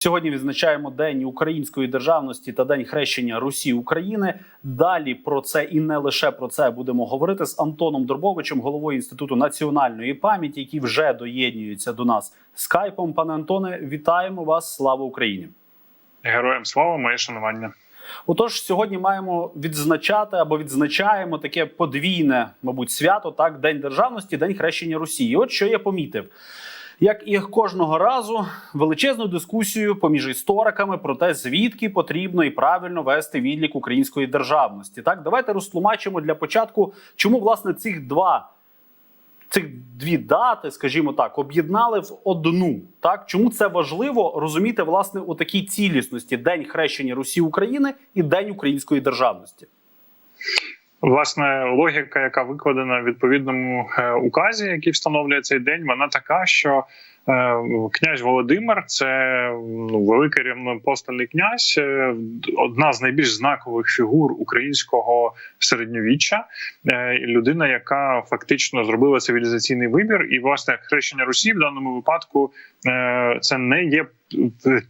Сьогодні відзначаємо День української державності та День хрещення Русі України. Далі про це і не лише про це будемо говорити з Антоном Дробовичем, головою інституту національної пам'яті, який вже доєднується до нас скайпом. Пане Антоне, вітаємо вас! Слава Україні! Героям слава, моє шанування. Отож, сьогодні маємо відзначати або відзначаємо таке подвійне, мабуть, свято, так, День державності, День хрещення Росії. От що я помітив. Як і кожного разу, величезну дискусію поміж істориками про те, звідки потрібно і правильно вести відлік української державності. Так, давайте розтлумачимо для початку, чому власне цих два. Цих дві дати, скажімо так, об'єднали в одну. Так чому це важливо розуміти власне у такій цілісності День хрещення Русі України і День української державності? Власне, логіка, яка викладена в відповідному е, указі, який встановлює цей день, вона така, що е, князь Володимир це ну, великий рівноапостольний князь, е, одна з найбільш знакових фігур українського середньовіччя, людина, яка фактично зробила цивілізаційний вибір, і власне хрещення Русі в даному випадку це не є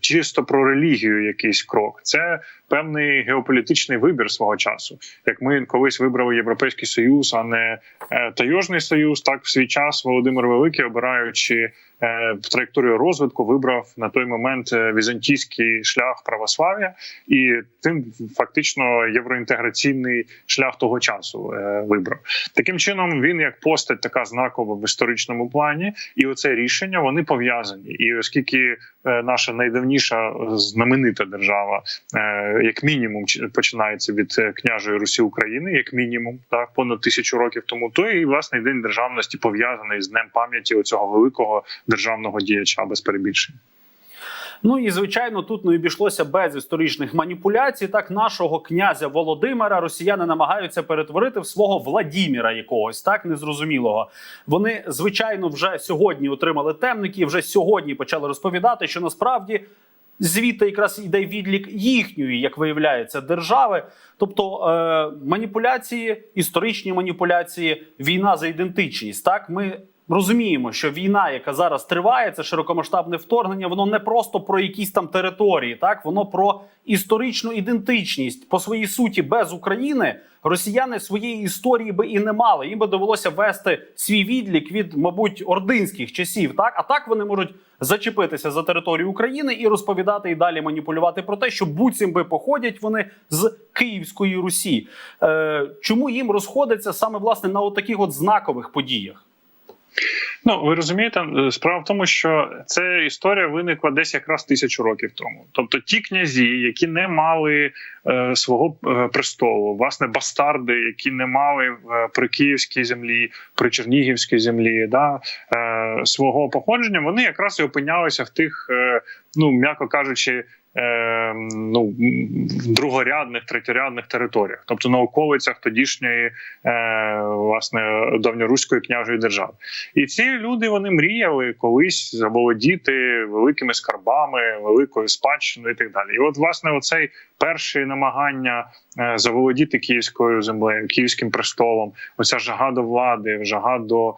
чисто про релігію якийсь крок. Це певний геополітичний вибір свого часу. Як ми колись вибрали Європейський Союз, а не е, Тайожний Союз, так в свій час Володимир Великий, обираючи е, траєкторію розвитку, вибрав на той момент е, візантійський шлях православ'я, і тим фактично євроінтеграційний шлях того часу вибрав. Таким чином він як постать така знакова в історичному плані, і оце рішення вони пов'язані. І оскільки наша найдавніша знаменита держава, е, як мінімум, чи- починається від е, княжої Русі України, як мінімум, так понад тисячу років тому, то і власне день державності пов'язаний з днем пам'яті оцього великого державного діяча без перебільшень. Ну і звичайно, тут не обійшлося без історичних маніпуляцій. Так, нашого князя Володимира росіяни намагаються перетворити в свого Владіміра якогось, так незрозумілого. Вони звичайно вже сьогодні отримали темники, вже сьогодні почали розповідати, що насправді. Звідти якраз йде відлік їхньої, як виявляється, держави. Тобто е, маніпуляції, історичні маніпуляції, війна за ідентичність. Так, ми розуміємо, що війна, яка зараз триває, це широкомасштабне вторгнення, воно не просто про якісь там території, так воно про історичну ідентичність по своїй суті без України. Росіяни своєї історії би і не мали. Їм би довелося вести свій відлік від, мабуть, ординських часів. Так, а так вони можуть зачепитися за територію України і розповідати і далі маніпулювати про те, що буцім би походять вони з Київської Русі. Е, чому їм розходиться саме власне на таких от знакових подіях? Ну ви розумієте, е, справа в тому, що ця історія виникла десь якраз тисячу років тому. Тобто, ті князі, які не мали е, свого е, престолу, власне, бастарди, які не мали е, при київській землі, при чернігівській землі, да е, свого походження, вони якраз і опинялися в тих, е, ну м'яко кажучи. е, Ну, другорядних, третьорядних територіях, тобто на околицях тодішньої е, власне давньоруської княжої держави. І ці люди вони мріяли колись заволодіти великими скарбами, великою спадщиною і так далі. І от, власне, оцей перші намагання е, заволодіти київською землею, київським престолом, оця жага до влади, жага до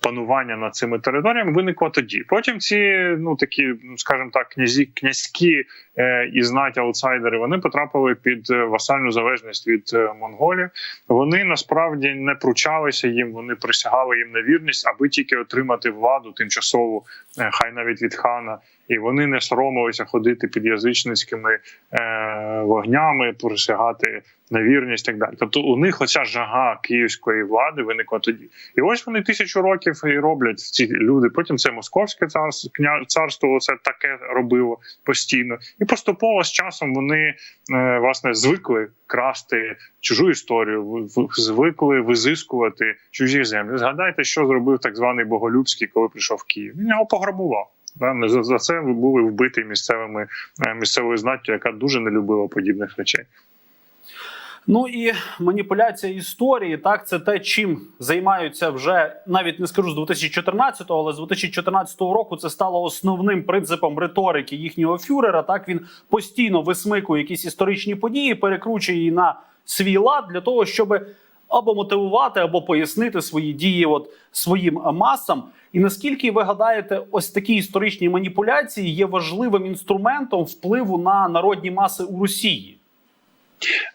панування над цими територіями виникла тоді. Потім ці ну такі, ну скажімо так, князі князькі е, і знать аутсайдери, вони потрапили під е, васальну залежність від е, монголів. Вони насправді не пручалися їм, вони присягали їм на вірність, аби тільки отримати владу тимчасову, е, хай навіть від хана. І вони не соромилися ходити під язичницькими е, вогнями, присягати на вірність так далі. Тобто у них оця жага київської влади виникла тоді. І ось вони тисячу років і роблять ці люди. Потім це московське царство, царство це таке робило постійно. І поступово з часом вони е, власне звикли красти чужу історію, звикли визискувати чужі землі. Згадайте, що зробив так званий Боголюбський, коли прийшов в Київ. Він його пограбував. За, за це були вбиті місцевими е, місцевою знаттю, яка дуже не любила подібних речей. Ну і маніпуляція історії, так це те, чим займаються вже навіть не скажу з 2014-го, але з 2014 року це стало основним принципом риторики їхнього фюрера. Так він постійно висмикує якісь історичні події, перекручує її на свій лад для того, щоб або мотивувати, або пояснити свої дії от своїм масам. І наскільки ви гадаєте, ось такі історичні маніпуляції є важливим інструментом впливу на народні маси у Росії?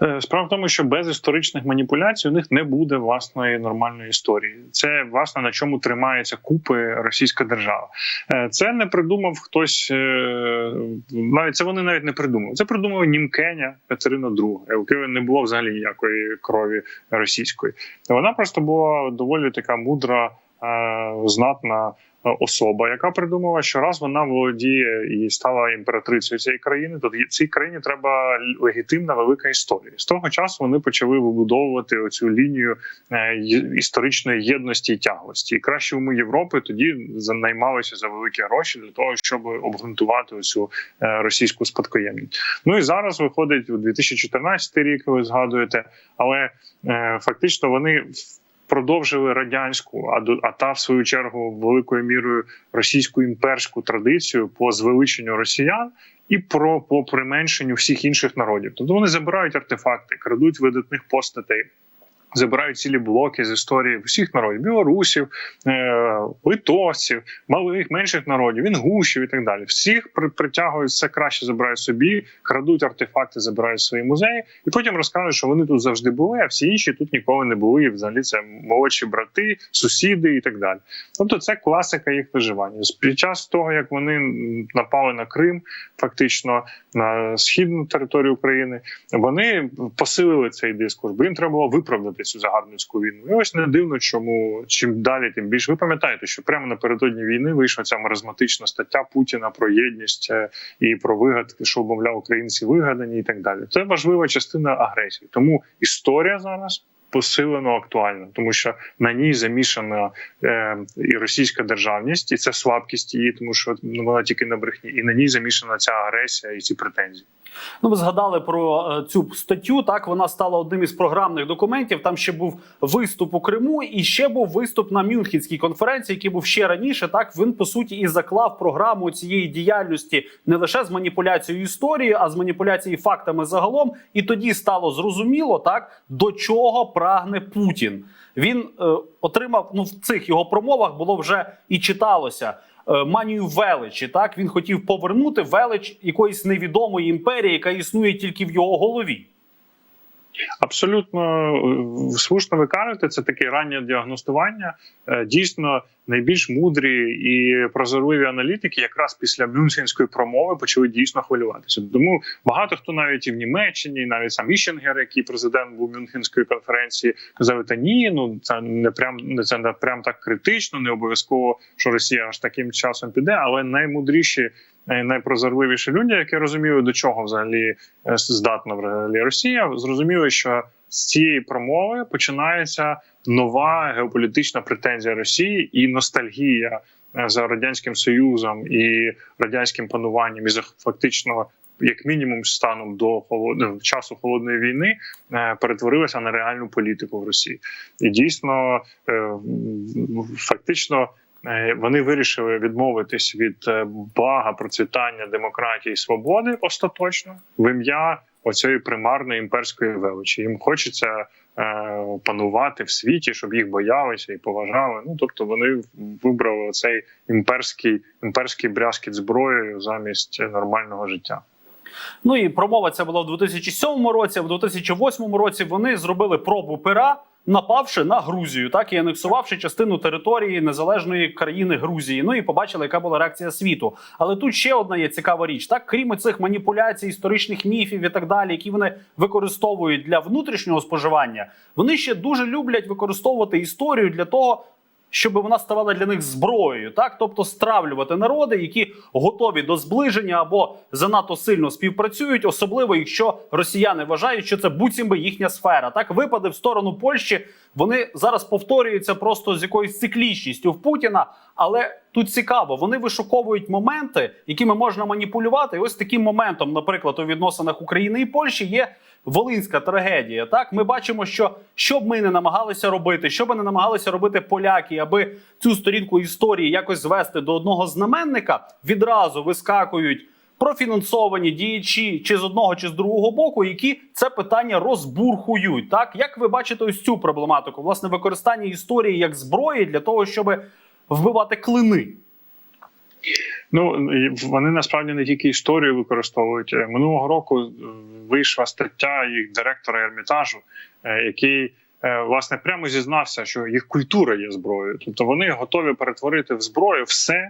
Е, Справа в тому, що без історичних маніпуляцій у них не буде власної нормальної історії. Це власне на чому тримається купи російська держава. Е, Це не придумав хтось, е, навіть це вони навіть не придумали. Це придумала Німкеня Катерина II, у якої не було взагалі ніякої крові російської. Вона просто була доволі така мудра, знатна. Особа, яка придумала, що раз вона володіє і стала імператрицею цієї країни, то цій країні треба легітимна велика історія. З того часу вони почали вибудовувати оцю лінію е, історичної єдності і тяглості. І краще уму Європи тоді наймалися за великі гроші для того, щоб обґрунтувати оцю е, російську спадкоємність. Ну і зараз виходить у 2014 рік. Ви згадуєте, але е, фактично вони продовжили радянську, а а та в свою чергу великою мірою російську імперську традицію по звеличенню росіян. І про по применшенню всіх інших народів, тобто вони забирають артефакти, крадуть видатних постатей, забирають цілі блоки з історії всіх народів: білорусів, е, литовців, малих менших народів, інгушів і так далі. Всіх притягують все краще, забирають собі, крадуть артефакти, забирають свої музеї, і потім розказують, що вони тут завжди були, а всі інші тут ніколи не були. І взагалі це молодші брати, сусіди і так далі. Тобто, це класика їх виживання. Під час того, як вони напали на Крим, фактично на східну територію України, вони посилили цей дискурс, бо їм треба було виправдати цю загарбницьку війну. І ось не дивно, чому чим далі, тим більше. Ви пам'ятаєте, що прямо напередодні війни вийшла ця маразматична стаття Путіна про єдність е, і про вигадки, що мовляв українці вигадані, і так далі. Це важлива частина агресії. Тому історія зараз. Посилено актуальна, тому що на ній замішана е, і російська державність, і це слабкість її, тому що ну, вона тільки на брехні, і на ній замішана ця агресія і ці претензії. Ну, ви згадали про е, цю статтю. Так вона стала одним із програмних документів. Там ще був виступ у Криму, і ще був виступ на Мюнхенській конференції, який був ще раніше. Так він по суті і заклав програму цієї діяльності не лише з маніпуляцією історії, а з маніпуляцією фактами загалом. І тоді стало зрозуміло, так до чого прагне Путін. Він е, отримав ну в цих його промовах було вже і читалося манію величі. Так він хотів повернути велич якоїсь невідомої імперії, яка існує тільки в його голові. Абсолютно е, слушно ви кажете, це таке раннє діагностування. Е, Дійсно, найбільш мудрі і прозорливі аналітики, якраз після Мюнхенської промови, почали дійсно хвилюватися. Тому багато хто навіть і в Німеччині, і навіть сам Іщенгер, який президент був Мюнхенської конференції, казали: та ні, ну це не прям не це не прям так критично, не обов'язково, що Росія аж таким часом піде, але наймудріші. Найпрозорливіші люди, які розуміли, до чого взагалі е, здатна взагалі Росія, зрозуміли, що з цієї промови починається нова геополітична претензія Росії і ностальгія е, за радянським союзом і радянським пануванням, і за фактично. Як мінімум, станом до холодного часу холодної війни е, перетворилася на реальну політику в Росії, і дійсно фактично вони вирішили відмовитись від е, блага, процвітання демократії і свободи остаточно в ім'я оцієї примарної імперської величі. Їм хочеться е, панувати в світі, щоб їх боялися і поважали. Ну тобто вони вибрали цей імперський імперський брязкіт зброєю замість нормального життя. Ну і промова ця була в 2007 році. В 2008 році вони зробили пробу пера, напавши на Грузію, так і анексувавши частину території незалежної країни Грузії. Ну і побачили, яка була реакція світу. Але тут ще одна є цікава річ: так, крім цих маніпуляцій, історичних міфів і так далі, які вони використовують для внутрішнього споживання, вони ще дуже люблять використовувати історію для того. Щоб вона ставала для них зброєю, так тобто стравлювати народи, які готові до зближення або занадто сильно співпрацюють, особливо якщо росіяни вважають, що це буцімби їхня сфера. Так випади в сторону Польщі вони зараз повторюються просто з якоюсь циклічністю в Путіна. Але тут цікаво, вони вишуковують моменти, якими можна маніпулювати. І ось таким моментом, наприклад, у відносинах України і Польщі є волинська трагедія. Так, ми бачимо, що що б ми не намагалися робити, що би не намагалися робити поляки, аби цю сторінку історії якось звести до одного знаменника, відразу вискакують профінансовані діячі чи з одного, чи з другого боку, які це питання розбурхують. Так як ви бачите ось цю проблематику, власне, використання історії як зброї для того, щоб вбивати клини. Ну вони насправді не тільки історію використовують Е, минулого року. е, Вийшла стаття їх директора Ермітажу, е, який власне прямо зізнався, що їх культура є зброєю, тобто вони готові перетворити в зброю все,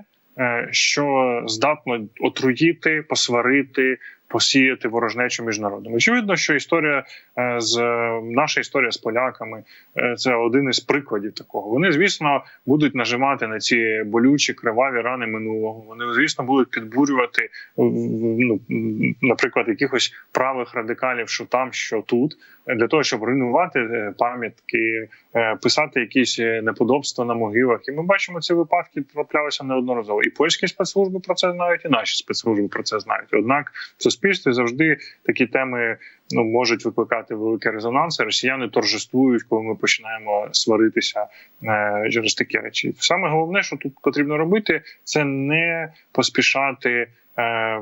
що здатно отруїти, посварити. Посіяти ворожнечу між народами. Очевидно, що історія е, з е, наша історія з поляками е, це один із прикладів такого. Вони, звісно, будуть нажимати на ці болючі криваві рани минулого. Вони, звісно, будуть підбурювати ну, наприклад, якихось правих радикалів, що там, що тут, для того, щоб руйнувати е, пам'ятки, е, писати якісь е, неподобства на могилах. І ми бачимо ці випадки траплялися неодноразово. І польські спецслужби про це знають, і наші спецслужби про це знають. Однак в суспільстві завжди такі теми ну можуть викликати великий резонанс. Росіяни торжествують, коли ми починаємо сваритися е, через такі речі. Саме головне, що тут потрібно робити, це не поспішати. е,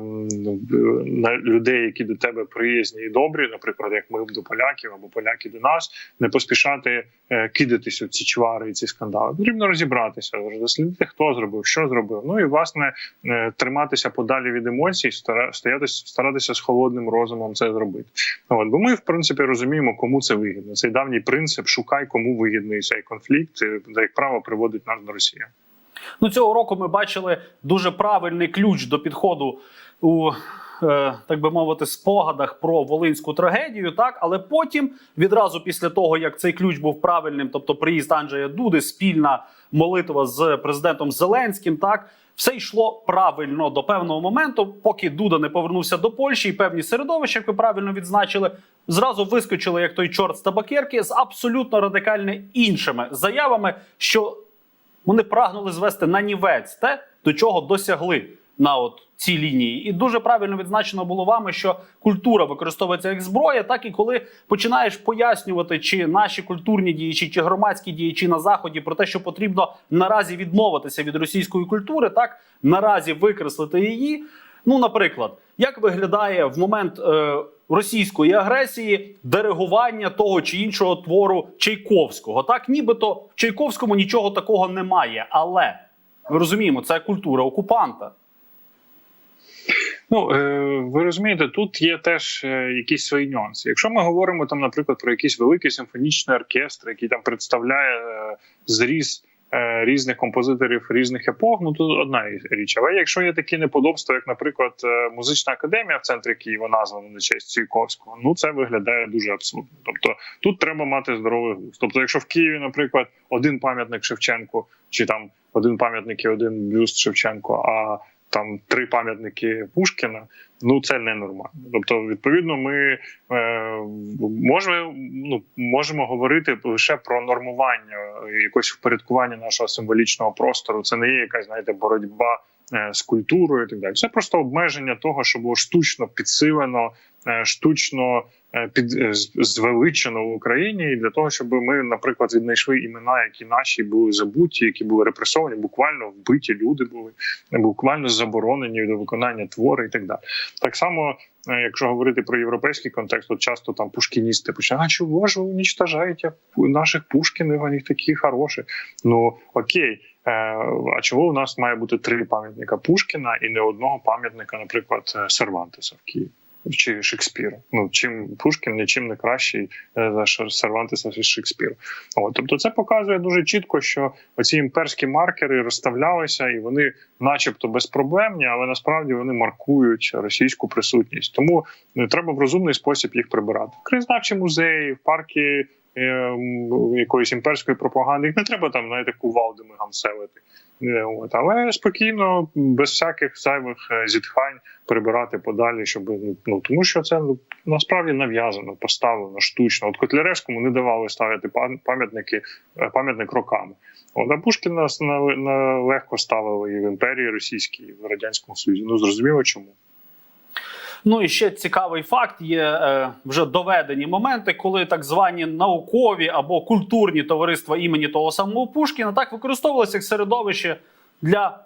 На людей, які до тебе приязні і добрі, наприклад, як ми до поляків або поляки до нас, не поспішати е, кидатися в ці чвари і ці скандали. Потрібно розібратися, дослідити, хто зробив, що зробив. Ну і власне е, триматися подалі від емоцій, стара- стоятися, старатися з холодним розумом це зробити. От, бо ми, в принципі, розуміємо, кому це вигідно. Цей давній принцип шукай, кому вигідний цей конфлікт, е, де, як право приводить нас до Росії. Ну цього року ми бачили дуже правильний ключ до підходу у. е, Так би мовити, спогадах про волинську трагедію, так але потім, відразу після того як цей ключ був правильним, тобто приїзд Анджея Дуди, спільна молитва з президентом Зеленським, так все йшло правильно до певного моменту, поки Дуда не повернувся до Польщі, і певні середовища, як ви правильно відзначили, зразу вискочили як той чорт з табакерки з абсолютно радикально іншими заявами, що вони прагнули звести на нівець те, до чого досягли на от цій лінії. І дуже правильно відзначено було вами, що культура використовується як зброя, так і коли починаєш пояснювати, чи наші культурні діячі, чи громадські діячі на заході про те, що потрібно наразі відмовитися від російської культури, так наразі викреслити її. Ну, наприклад, як виглядає в момент е, російської агресії диригування того чи іншого твору Чайковського? Так, нібито в Чайковському нічого такого немає, але ми розуміємо, це культура окупанта. Ну е, ви розумієте, тут є теж е, якісь свої нюанси. Якщо ми говоримо там, наприклад, про якийсь великий симфонічний оркестр, який там представляє е, зріз різних композиторів різних епох, ну тут одна річ. Але якщо є такі неподобства, як, наприклад, музична академія в центрі Києва названа на честь Чайковського, ну це виглядає дуже абсурдно. Тобто тут треба мати здоровий глузд. Тобто, якщо в Києві, наприклад, один пам'ятник Шевченку, чи там один пам'ятник і один бюст Шевченко, а там три пам'ятники Пушкіна. Ну це ненормально. Тобто, відповідно, ми е, можемо, ну, можемо говорити лише про нормування якось впорядкування нашого символічного простору. Це не є якась знаєте боротьба з культурою і так далі. Це просто обмеження того, що було штучно підсилено, е, штучно е, під е, звеличено в Україні, для того, щоб ми, наприклад, віднайшли імена, які наші були забуті, які були репресовані, буквально вбиті люди були, буквально заборонені до виконання твори і так далі. Так само, е, якщо говорити про європейський контекст, то часто там пушкіністи починають, а чого ж ви уничтожаєте наших пушкінів, вони такі хороші. Ну окей. Е, А чого у нас має бути три пам'ятника Пушкіна і не одного пам'ятника, наприклад, е, Сервантеса в Києві? Чи Шекспіра. Ну чим Пушкін нічим не кращий е, за Сервантеса чи Шекспіра. От, тобто, це показує дуже чітко, що оці імперські маркери розставлялися, і вони, начебто, безпроблемні, але насправді вони маркують російську присутність. Тому треба в розумний спосіб їх прибирати. В Краєзнавчі музеї, в парки м, якоїсь імперської пропаганди. Їх не треба там знаєте, кувалдами гамселити. Е, От, але спокійно, без всяких зайвих е, зітхань прибирати подалі, щоб ну, тому, що це ну, насправді нав'язано, поставлено штучно. От Котляревському не давали ставити пам'ятники е, пам'ятник роками. От, а Пушкіна на, на легко ставили і в імперії російській, і в радянському Союзі. Ну зрозуміло, чому. Ну і ще цікавий факт: є е, вже доведені моменти, коли так звані наукові або культурні товариства імені того самого Пушкіна так використовувалися як середовище для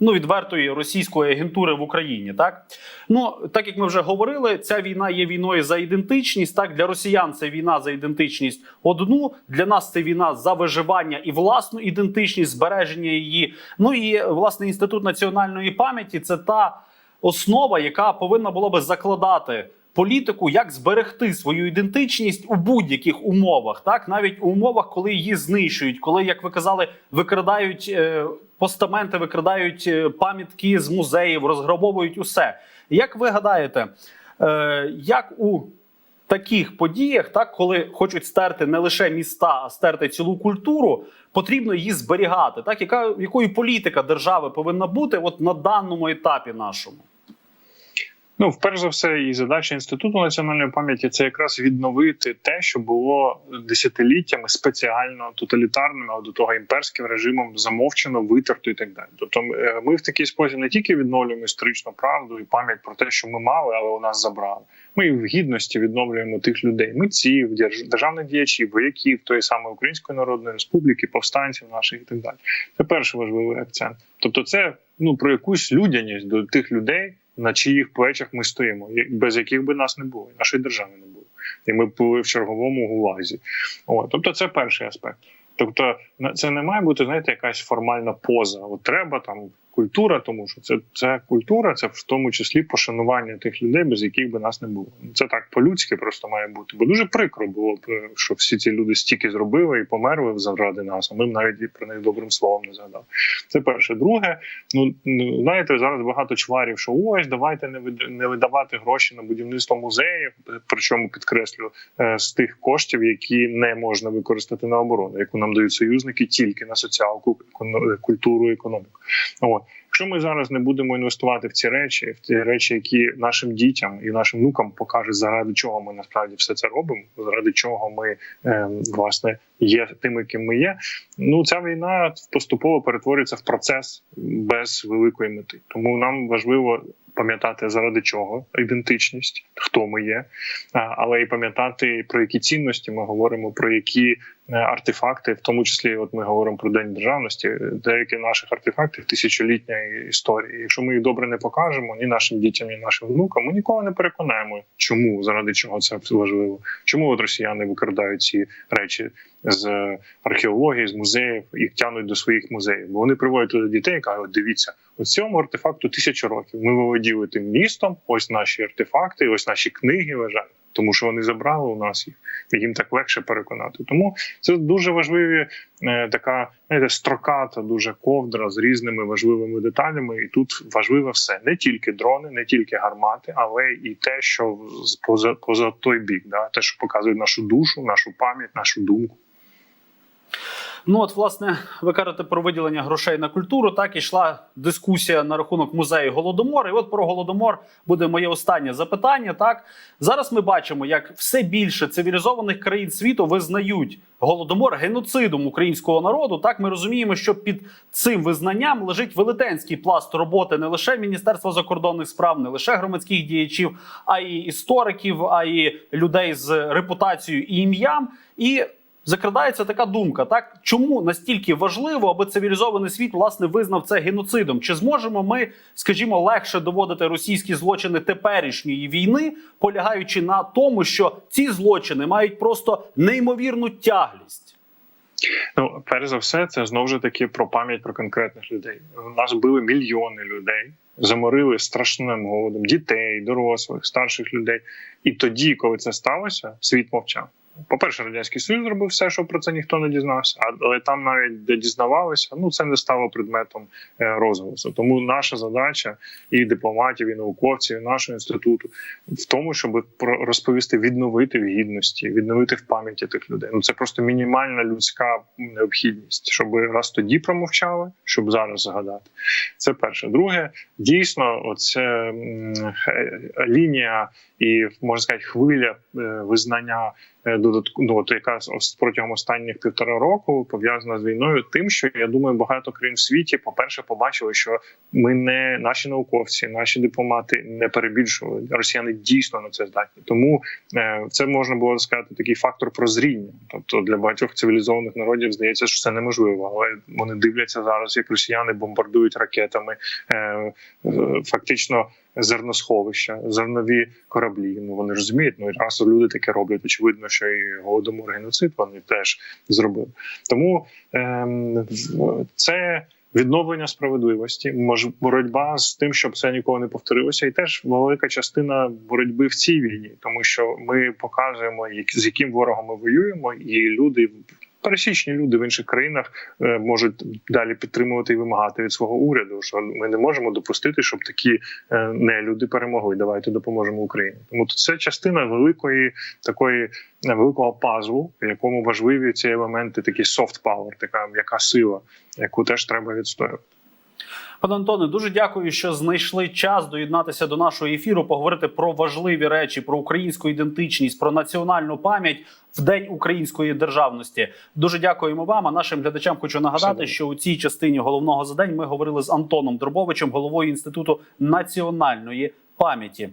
ну відвертої російської агентури в Україні. Так ну так як ми вже говорили, ця війна є війною за ідентичність. Так для росіян це війна за ідентичність одну. Для нас це війна за виживання і власну ідентичність, збереження її. Ну і власне інститут національної пам'яті це та основа, яка повинна була би закладати. Політику, як зберегти свою ідентичність у будь-яких умовах, так навіть у умовах, коли її знищують, коли, як ви казали, викрадають е, постаменти, викрадають е, пам'ятки з музеїв, розграбовують усе. Як ви гадаєте, е, як у таких подіях, так коли хочуть стерти не лише міста, а стерти цілу культуру, потрібно її зберігати? Так, яка якою політика держави повинна бути от на даному етапі нашому? Ну, вперше за все, і задача інституту національної пам'яті це якраз відновити те, що було десятиліттями спеціально тоталітарним, а до того імперським режимом замовчено, витерто і так далі. Тобто, е, ми в такий спосіб не тільки відновлюємо історичну правду і пам'ять про те, що ми мали, але у нас забрали. Ми в гідності відновлюємо тих людей, митців, держ- державних діячів, вояків тої самої Української Народної Республіки, повстанців наших і так далі. Це перший важливий акцент. Тобто, це ну про якусь людяність до тих людей, на чиїх плечах ми стоїмо, без яких би нас не було, нашої держави не було. І ми були в черговому гулазі. О, тобто, це перший аспект. Тобто, це не має бути, знаєте, якась формальна поза. От треба там культура, тому що це, це культура, це в тому числі пошанування тих людей, без яких би нас не було. Це так по-людськи просто має бути. Бо дуже прикро було б, е, що всі ці люди стільки зробили і померли заради нас, а ми б навіть про них добрим словом не згадали. Це перше. Друге, ну ну, знаєте, зараз багато чварів, що ось давайте не не видавати гроші на будівництво музеїв, причому підкреслю е, з тих коштів, які не можна використати на оборону, яку нам дають союзники тільки на соціалку, культуру, економіку. От. Якщо ми зараз не будемо інвестувати в ці речі, в ті речі, які нашим дітям і нашим внукам покажуть, заради чого ми насправді все це робимо, заради чого ми е, власне є тими, ким ми є. Ну ця війна поступово перетворюється в процес без великої мети. Тому нам важливо пам'ятати заради чого ідентичність, хто ми є, але і пам'ятати про які цінності ми говоримо, про які е, артефакти, в тому числі, от ми говоримо про день державності, деякі наших артефактів тисячолітньої історії. Якщо ми їх добре не покажемо ні нашим дітям, ні нашим внукам, ми ніколи не переконаємо, чому заради чого це важливо. Чому от росіяни викрадають ці речі з археології, з музеїв їх тягнуть до своїх музеїв. Бо вони приводять туди дітей кажуть, дивіться, ось цьому артефакту тисячу років. Ми володіли тим містом. Ось наші артефакти, ось наші книги лежать. Тому що вони забрали у нас їх, і їм так легше переконати. Тому це дуже важливі е, така знаєте, строката, дуже ковдра з різними важливими деталями. І тут важливе все не тільки дрони, не тільки гармати, але і те, що поза поза той бік, да, те, що показує нашу душу, нашу пам'ять, нашу думку. Ну от, власне, ви кажете про виділення грошей на культуру. Так ішла дискусія на рахунок музею Голодомор. І от про голодомор буде моє останнє запитання. Так зараз ми бачимо, як все більше цивілізованих країн світу визнають голодомор геноцидом українського народу. Так ми розуміємо, що під цим визнанням лежить велетенський пласт роботи не лише Міністерства закордонних справ, не лише громадських діячів, а й істориків, а й людей з репутацією і ім'ям. І закрадається така думка: так чому настільки важливо, аби цивілізований світ власне визнав це геноцидом? Чи зможемо ми, скажімо, легше доводити російські злочини теперішньої війни, полягаючи на тому, що ці злочини мають просто неймовірну тяглість? Ну, перш за все, це знову ж таки про пам'ять про конкретних людей. У нас били мільйони людей, заморили страшним голодом дітей, дорослих, старших людей. І тоді, коли це сталося, світ мовчав. По-перше, радянський союз зробив все, щоб про це ніхто не дізнався. Але там навіть де дізнавалися, ну це не стало предметом е, розголосу. Тому наша задача і дипломатів, і науковців, і нашого інституту в тому, щоб розповісти, відновити в гідності, відновити в пам'яті тих людей. Ну це просто мінімальна людська необхідність, щоб раз тоді промовчали, щоб зараз згадати. Це перше. Друге, дійсно, оце е, лінія і можна сказати, хвиля е, визнання додатку, ну, от яка протягом останніх півтора року пов'язана з війною, тим, що я думаю, багато країн в світі, по-перше, побачили, що ми не наші науковці, наші дипломати не перебільшували. Росіяни дійсно на це здатні. Тому е, це можна було сказати такий фактор прозріння. Тобто для багатьох цивілізованих народів здається, що це неможливо, але вони дивляться зараз, як росіяни бомбардують ракетами, е, е, фактично зерносховища, зернові кораблі. Ну вони розуміють, ну раз люди таке роблять. Очевидно, що і голодомор геноцид вони теж зробили. Тому ем, це. Відновлення справедливості, може боротьба з тим, щоб це ніколи не повторилося, і теж велика частина боротьби в цій війні, тому що ми показуємо, як- з яким ворогом ми воюємо, і люди пересічні люди в інших країнах е, можуть далі підтримувати і вимагати від свого уряду. Що ми не можемо допустити, щоб такі е, нелюди перемогли. Давайте допоможемо Україні. Тому це частина великої такої е, великого пазлу, в якому важливі ці елементи, такі soft power, така м'яка сила, яку теж треба відстоювати. Пане Антоне, дуже дякую, що знайшли час доєднатися до нашого ефіру, поговорити про важливі речі, про українську ідентичність, про національну пам'ять в день української державності. Дуже дякуємо вам. А нашим глядачам хочу нагадати, Все. що у цій частині головного за день ми говорили з Антоном Дробовичем, головою інституту національної пам'яті.